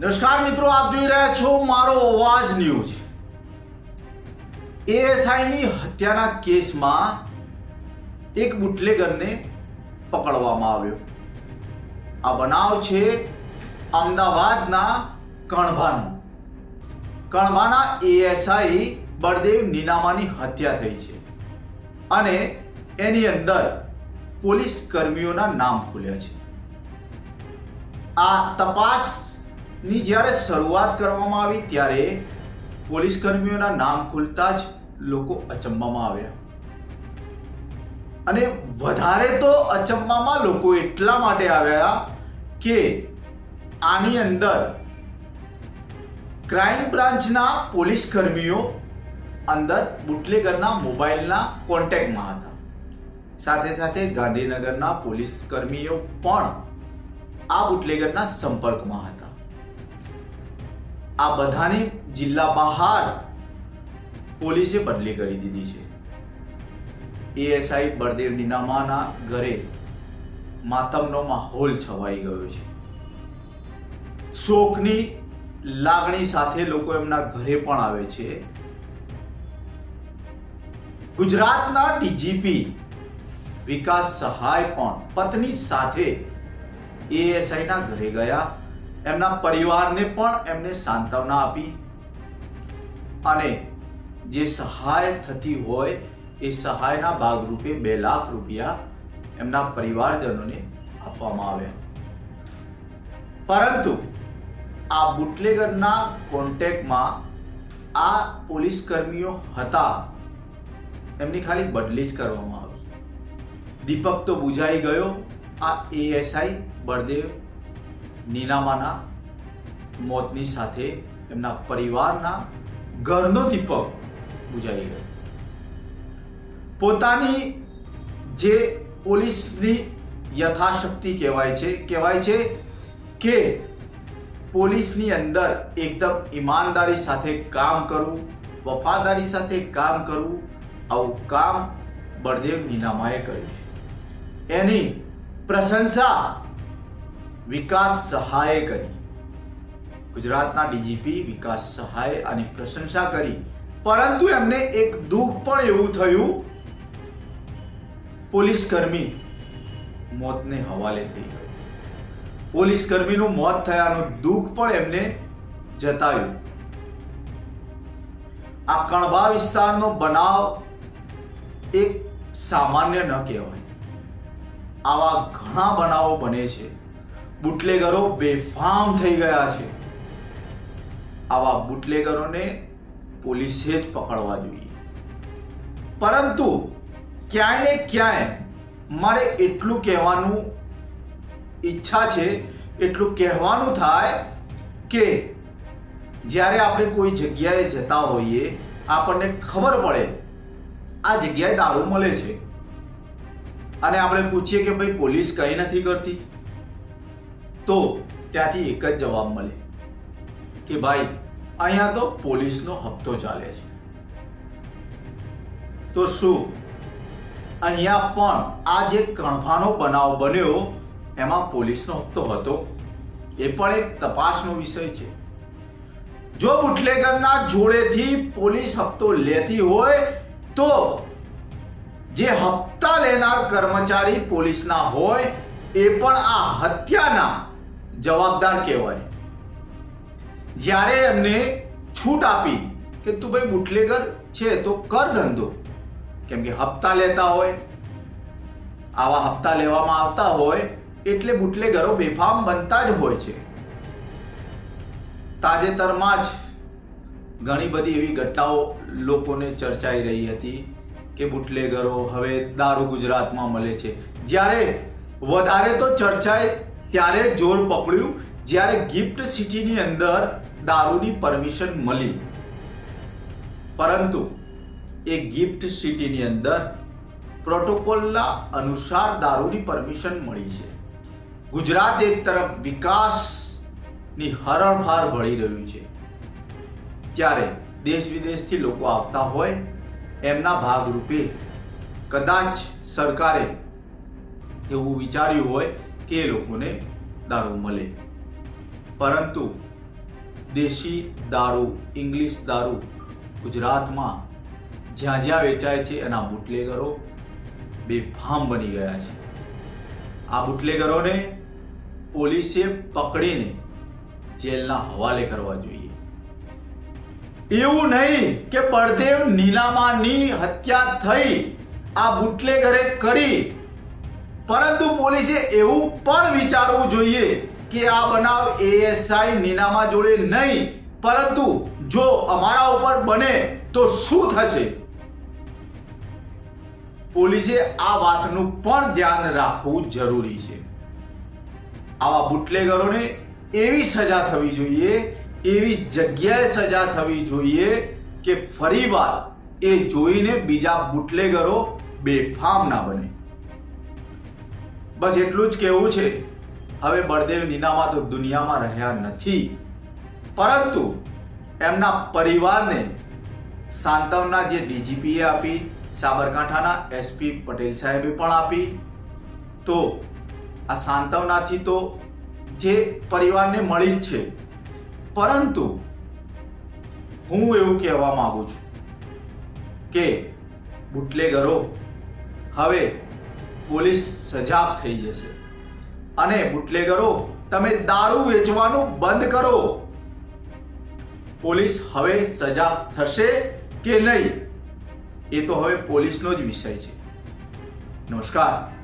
નમસ્કાર મિત્રો, આપ જોઈ રહ્યા છો મારો અવાજ ન્યૂઝ. એએસઆઈની હત્યાના કેસમાં એક બુટલેગરને પકડવામાં આવ્યો. આ બનાવ છે અમદાવાદના કણભાનો. કણભાના એએસઆઈ બળદેવ નીનામાની હત્યા થઈ છે અને એની અંદર પોલીસ કર્મીઓના નામ ખુલ્યા છે. આ તપાસની જ્યારે શરૂઆત કરવામાં આવી ત્યારે પોલીસ કર્મીઓના નામ ખુલતા જ લોકો અચંબામાં આવ્યા. અને વધારે તો અચંબામાં લોકો એટલા માટે આવ્યા કે આની અંદર ક્રાઇમ બ્રાન્ચના પોલીસ કર્મીઓ અંદર બુટલેગરના મોબાઈલના કોન્ટેક્ટમાં હતા. સાથે સાથે ગાંધીનગરના પોલીસ કર્મીઓ પણ આ બુટલેગરના સંપર્કમાં હતા. આ બધાની જિલ્લા બહાર પોલીસે બદલી કરી દીધી છે. એએસઆઈ બળદેવ નીનામાના ઘરે માતમનો માહોલ છવાઈ ગયો છે. શોકની લાગણી સાથે લોકો એમના ઘરે પણ આવે છે. ગુજરાતના ડીજીપી વિકાસ સહાય પણ પત્ની સાથે એએસઆઈના ઘરે ગયા. એમના પરિવારને પણ એમને સાંત્વના આપી. અને જે સહાય થતી હોય એ સહાયના ભાગરૂપે બે લાખ રૂપિયા એમના પરિવારજનોને આપવામાં આવ્યા. પરંતુ આ બુટલેગરના કોન્ટેક્ટમાં આ પોલીસ કર્મીઓ હતા. એમની ખાલી બદલી જ કરવામાં આવી. દીપક તો બુજાઈ ગયો. આ એએસઆઈ બળદેવ નીનામાના મોતની સાથે એમના પરિવારના ઘરનો દીપક બુજાઈ ગયો. પોતાની જે પોલીસની યથાશક્તિ કહેવાય છે કહેવાય છે કે પોલીસની અંદર એકદમ ઈમાનદારી સાથે કામ કરવું, વફાદારી સાથે કામ કરવું, આવું કામ બળદેવ નીનામાએ કર્યું છે. એની પ્રશંસા વિકાસ સહાયે કરી. ગુજરાતના ડીજીપી વિકાસ સહાય આની પ્રશંસા કરી. પરંતુ એમને એક દુઃખ પણ એવું થયું, પોલીસ કર્મી મોતને હવાલે થઈ ગયો. પોલીસ કર્મીનું મોત થયાનું દુઃખ પણ એમને જતાવ્યું આ કણબા વિસ્તારનો બનાવ એક સામાન્ય ન કહેવાય. આવા ઘણા બનાવો બને છે. બુટલેગરો બેફામ થઈ ગયા છે. આવા બુટલેગરોને પોલીસે જ પકડવા જોઈએ. પરંતુ ક્યાંય ને ક્યાંય મારે એટલું કહેવાનું ઈચ્છા છે, એટલું કહેવાનું થાય કે જ્યારે આપણે કોઈ જગ્યાએ જતા હોઈએ, આપણને ખબર પડે આ જગ્યાએ દારૂ મળે છે. અને આપણે પૂછીએ કે ભાઈ પોલીસ કંઈ નથી કરતી? તો ત્યાંથી એક જ જવાબ મળે કે ભાઈ, અહીંયા તો પોલીસનો હપ્તો ચાલે છે. તો શું? અહીંયા પણ આ જે કણભાનો બનાવ બન્યો, એમાં પોલીસનો હપ્તો હતો? એ પણ એક તપાસનો વિષય છે. જો બુટલેગરના જોડેથી પોલીસ હપ્તો લેતી હોય, તો જે હપ્તા લેનાર કર્મચારી પોલીસના હોય, એ પણ આ હત્યાના જવાબદાર કહેવાય. જ્યારે એમને છૂટ આપી કે તું ભાઈ બુટલેગર છે, તો કર ધંધો. કેમ કે હપ્તા લેતા હોય, આવા હપ્તા લેવામાં આવતા હોય, એટલે બુટલેગરો બેફામ બનતા જ હોય છે. તાજેતરમાં જ ઘણી બધી એવી ઘટનાઓ લોકોને ચર્ચાઈ રહી હતી કે બુટલેગરો હવે દારૂ ગુજરાતમાં મળે છે. જ્યારે વધારે તો ચર્ચાએ ત્યારે જોર પકડ્યું જ્યારે ગિફ્ટ સિટીની અંદર દારૂની પરમિશન મળી. પરંતુ એ ગિફ્ટ સિટીની અંદર પ્રોટોકોલના અનુસાર દારૂની પરમિશન મળી છે. ગુજરાત એક તરફ વિકાસની હરણહાર ભળી રહ્યું છે. ત્યારે દેશ વિદેશથી લોકો આવતા હોય એમના ભાગરૂપે કદાચ સરકારે એવું વિચાર્યું હોય કે એ લોકોને દારૂ મળે. પરંતુ દેશી દારૂ, ઇંગ્લિશ દારૂ ગુજરાતમાં જ્યાં જ્યાં વેચાય છે, એના બુટલેગરો બેફામ બની ગયા છે. આ બુટલેગરોને પોલીસે પકડીને જેલના હવાલે કરવા જોઈએ. એવું નહીં કે પરદેવ નીલામાની હત્યા થઈ આ બુટલેગરે કરી પરંતુ પોલીસે એવું પણ વિચારવું જોઈએ કે આ બનાવ એએસઆઈ નીનામા જોડે નહીં, પરંતુ જો અમારા ઉપર બને, તો શું થશે? પોલીસે આ વાતનું પણ ધ્યાન રાખવું જરૂરી છે. આવા બુટલેગરોને એવી સજા થવી જોઈએ, એવી જગ્યાએ સજા થવી જોઈએ કે ફરીવાર એ જોઈને બીજા બુટલેગરો બેફામ ના બને. બસ એટલું જ કહેવું છે. હવે બળદેવ નીનામાં તો દુનિયામાં રહ્યા નથી. પરંતુ એમના પરિવારને સાંતવના જે ડીજીપીએ આપી, સાબરકાંઠાના એસપી પટેલ સાહેબે પણ આપી, તો આ સાંતવનાથી તો જે પરિવારને મળી જ છે. પરંતુ હું એવું કહેવા માગું છું કે બુટલેગરો, હવે પોલીસ સજાગ થઈ જશે. અને બુટલેગરો, તમે દારૂ વેચવાનું બંધ કરો. પોલીસ હવે સજાગ થશે કે નહીં? એ તો હવે પોલીસનો જ વિષય છે. નમસ્કાર.